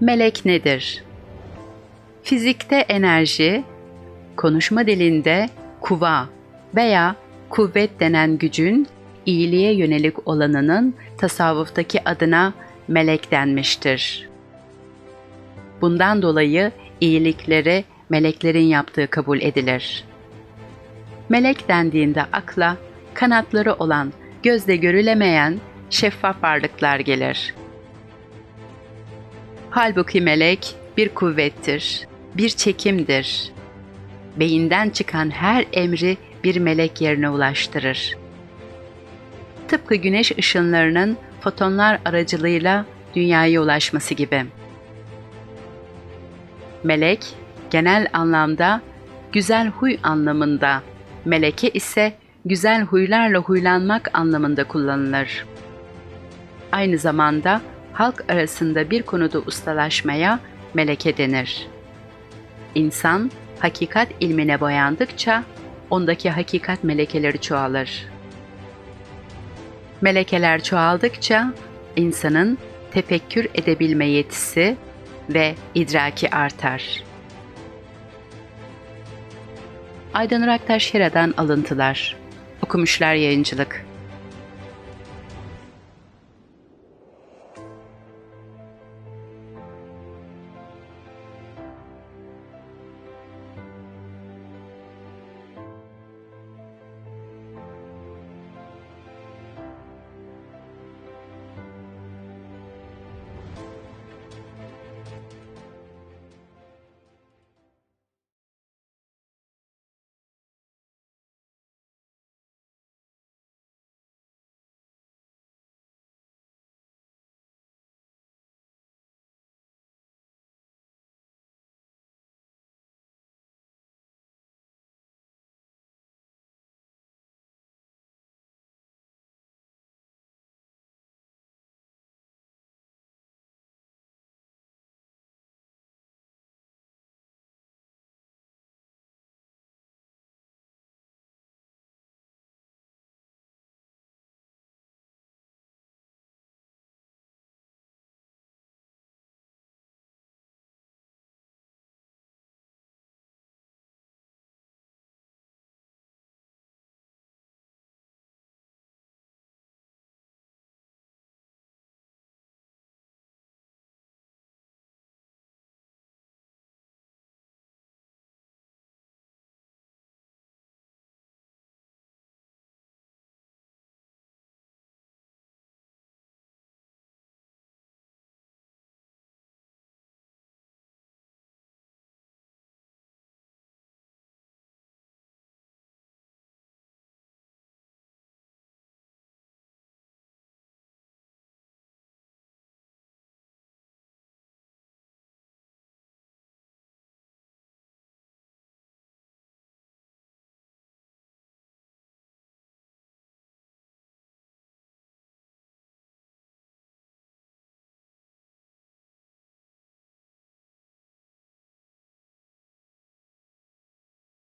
Melek nedir? Fizikte enerji, konuşma dilinde kuva veya kuvvet denen gücün iyiliğe yönelik olanının tasavvuftaki adına melek denmiştir. Bundan dolayı iyilikleri meleklerin yaptığı kabul edilir. Melek dendiğinde akla kanatları olan, gözle görülemeyen şeffaf varlıklar gelir. Halbuki melek bir kuvvettir, bir çekimdir. Beyinden çıkan her emri bir melek yerine ulaştırır. Tıpkı güneş ışınlarının fotonlar aracılığıyla dünyaya ulaşması gibi. Melek, genel anlamda güzel huy anlamında, meleke ise güzel huylarla huylanmak anlamında kullanılır. Aynı zamanda halk arasında bir konuda ustalaşmaya meleke denir. İnsan hakikat ilmine boyandıkça ondaki hakikat melekeleri çoğalır. Melekeler çoğaldıkça insanın tefekkür edebilme yetisi ve idraki artar. Aydan Aktaş Hera'dan alıntılar. Okumuşlar Yayıncılık